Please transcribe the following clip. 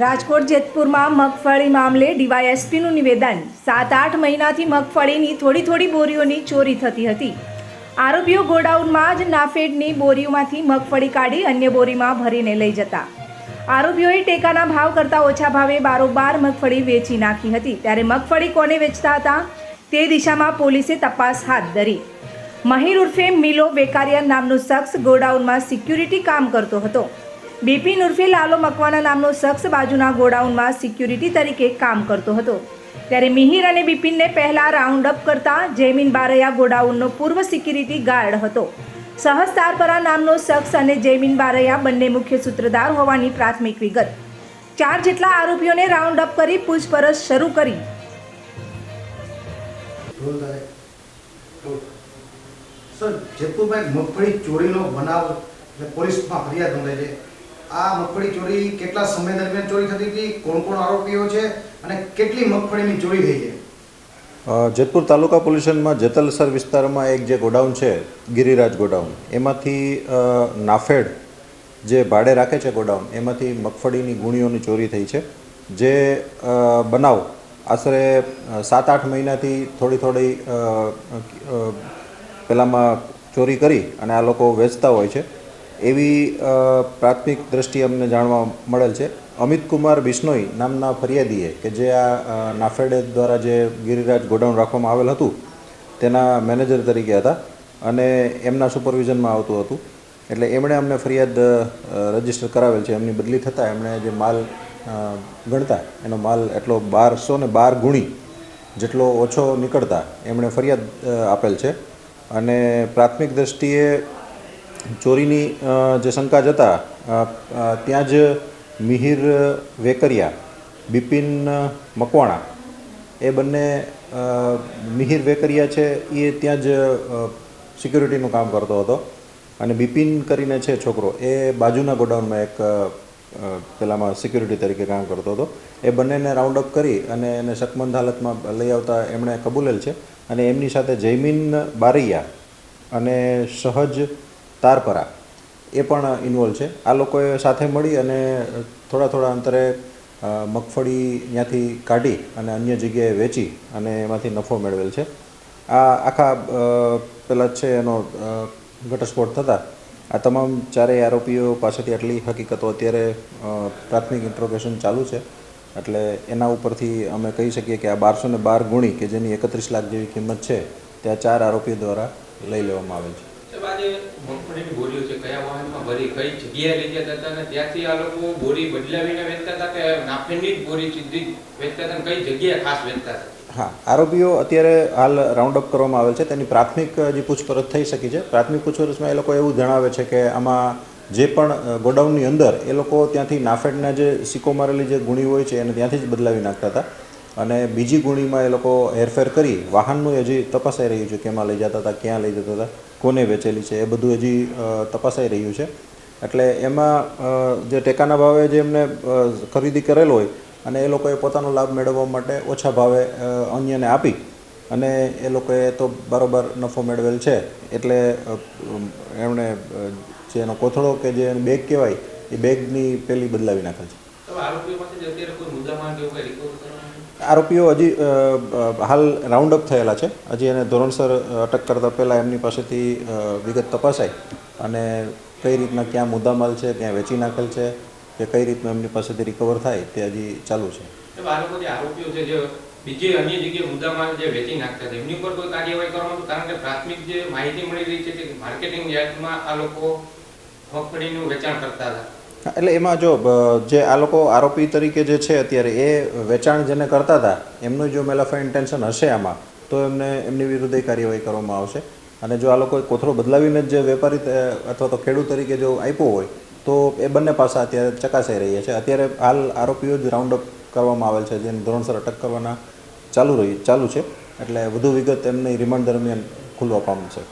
રાજકોટ જેતપુરમાં મગફળી મામલે ડીવાયએસપીનું નિવેદન. સાત આઠ મહિનાથી મગફળીની થોડી થોડી બોરીઓની ચોરી થતી હતી. આરોપીઓ ગોડાઉનમાં જ નાફેડની બોરીઓમાંથી મગફળી કાઢી અન્ય બોરીમાં ભરીને લઈ જતા. આરોપીઓએ ટેકાના ભાવ કરતાં ઓછા ભાવે બારોબાર મગફળી વેચી નાખી હતી. ત્યારે મગફળી કોને વેચતા હતા? તે દિશામાં પોલીસે તપાસ હાથ ધરી. મહિર ઉર્ફે મિલો બેકારિયા નામનો શખ્સ ગોડાઉનમાં સિક્યુરિટી કામ કરતો હતો. બિપિન ઉર્ફે લાલો મકવાના નામનો શખ્સ બાજુના ગોડાઉનમાં સિક્યુરિટી તરીકે કામ કરતો હતો. ત્યારે મિહિર અને બિપિનને પહેલાં રાઉન્ડ અપ કરતા જૈમિન બારૈયા ગોડાઉનનો પૂર્વ સિક્યુરિટી ગાર્ડ હતો. સહસ્તારપરા તારપરા નામનો શખ્સ અને જૈમિન બારૈયા બંને મુખ્ય સૂત્રધાર હોવાની પ્રાથમિક વિગત. ચાર જેટલા આરોપીઓને રાઉન્ડ અપ કરી પૂછપરછ શરૂ કરી. સર જેતુભાઈ મગફળી ચોરીનો બનાવ પોલીસમાં ફરિયાદ નોંધાઈ છે. આ મગફળી ચોરી કેટલા સમય દરમિયાન ચોરી થતી હતી, કોણ કોણ આરોપીઓ છે અને કેટલી મગફળીની ચોરી થઈ છે? જેતપુર તાલુકા પોલ્યુશનમાં જેતલસર વિસ્તારમાં એક જે ગોડાઉન છે, ગિરિરાજ ગોડાઉન, એમાંથી નાફેડ જે ભાડે રાખે છે ગોડાઉન, એમાંથી મગફળીની ગુણીઓની ચોરી થઈ છે. જે બનાવ આશરે સાત આઠ મહિનાથી થોડી થોડી પેલામાં ચોરી કરી અને આ લોકો વેચતા હોય છે. એવી પ્રાથમિક દ્રષ્ટિએ અમને જાણવા મળેલ છે. અમિત કુમાર બિશ્નોઈ નામના ફરિયાદીએ કે જે આ નાફેડે દ્વારા જે ગિરિરાજ ગોડાઉન રાખવામાં આવેલ હતું, તેના મેનેજર તરીકે હતા અને એમના સુપરવિઝનમાં આવતું હતું. એટલે એમણે અમને ફરિયાદ રજિસ્ટર કરાવેલ છે. એમની બદલી થતાં એમણે જે માલ ગણતા, એનો માલ એટલો બારસો ને બાર ગુણી જેટલો ઓછો નીકળતા એમણે ફરિયાદ આપેલ છે. અને પ્રાથમિક દ્રષ્ટિએ ચોરીની જે શંકા જતા ત્યાં જ મિહિર વેકરિયા, બિપિન મકવાણા, એ બંને મિહિર વેકરિયા છે એ ત્યાં જ સિક્યુરિટીનું કામ કરતો હતો. અને બિપિન કરીને છે છોકરો, એ બાજુના ગોડાઉનમાં એક પેલામાં સિક્યુરિટી તરીકે કામ કરતો હતો. એ બંનેને રાઉન્ડ અપ કરી અને એને શકમંદ હાલતમાં લઈ આવતા એમણે કબૂલેલ છે. અને એમની સાથે જૈમીન બારૈયા અને સહજ તારપરા. એ પણ ઇન્વોલ્વ છે. આ લોકોએ સાથે મળી અને થોડા થોડા અંતરે મગફળી ત્યાંથી કાઢી અને અન્ય જગ્યાએ વેચી અને એમાંથી નફો મેળવેલ છે. આ આખા પેલા છે એનો ઘટસ્ફોટ થતાં. આ તમામ ચારેય આરોપીઓ પાસેથી આટલી હકીકતો અત્યારે પ્રાથમિક ઇન્ટ્રોગેશન ચાલુ છે. એટલે એના ઉપરથી અમે કહી શકીએ કે આ બારસો ને બાર ગુણી કે જેની એકત્રીસ લાખ જેવી કિંમત છે, તે આ ચાર આરોપીઓ દ્વારા લઈ લેવામાં આવેલ છે. હા, આરોપીઓ અત્યારે હાલ રાઉન્ડ અપ કરવામાં આવેલ છે. તેની પ્રાથમિક જે પૂછપરછ થઈ શકી છે, પ્રાથમિક પૂછપરછમાં એ લોકો એવું જણાવે છે કે આમાં જે પણ ગોડાઉનની અંદર એ લોકો ત્યાંથી નાફેડના જે સિક્કો મારેલી જે ગુણી હોય છે, એને ત્યાંથી જ બદલાવી નાખતા હતા. અને બીજી ગુણીમાં એ લોકો હેરફેર કરી વાહનનું હજી તપાસાઈ રહ્યું છે, કેમાં લઈ જતા હતા, ક્યાં લઈ જતા હતા. કોને વેચેલી છે એ બધું હજી તપાસાઈ રહ્યું છે. એટલે એમાં જે ટેકાના ભાવે જે એમને ખરીદી કરેલ હોય અને એ લોકોએ પોતાનો લાભ મેળવવા માટે ઓછા ભાવે અન્યને આપી અને એ લોકોએ તો બરાબર નફો મેળવેલ છે. એટલે એમણે જે એનો કોથળો કે જે બેગ કહેવાય, એ બેગની પેલી બદલાવી નાખે છે. આરોપીઓ હજી હાલ રાઉન્ડ અપ થયેલા છે. હજી એને ધોરણસર અટક કરતાં પહેલાં એમની પાસેથી વિગત તપાસાય અને કઈ રીતના ક્યાં મુદ્દામાલ છે ત્યાં વેચી નાખેલ છે, કે કઈ રીતનું એમની પાસેથી રિકવર થાય તે હજી ચાલુ છે. આરોપીઓ બીજી અન્ય જગ્યાએ વેચી નાખતા હતા પ્રાથમિક જે માહિતી મળી રહી છે કે માર્કેટિંગ યાર્ડમાં આ લોકો વેચાણ કરતા હતા. એટલે એમાં જો જે આ લોકો આરોપી તરીકે જે છે અત્યારે, એ વેચાણ જેને કરતા હતા, એમનું જો મેલાફા ઇન્ટેન્શન હશે આમાં, તો એમને, એમની વિરુદ્ધે કાર્યવાહી કરવામાં આવશે. અને જો આ લોકોએ કોથળો બદલાવીને જ વેપારી અથવા તો ખેડૂત તરીકે જો આપ્યો હોય, તો એ બંને પાસા અત્યારે ચકાસાઈ રહ્યા છે. અત્યારે હાલ આરોપીઓ જ રાઉન્ડ અપ કરવામાં આવેલ છે જેને ધોરણસર અટક કરવાના ચાલુ રહી, ચાલુ છે. એટલે વધુ વિગત એમની રિમાન્ડ દરમિયાન ખુલવા પામશે.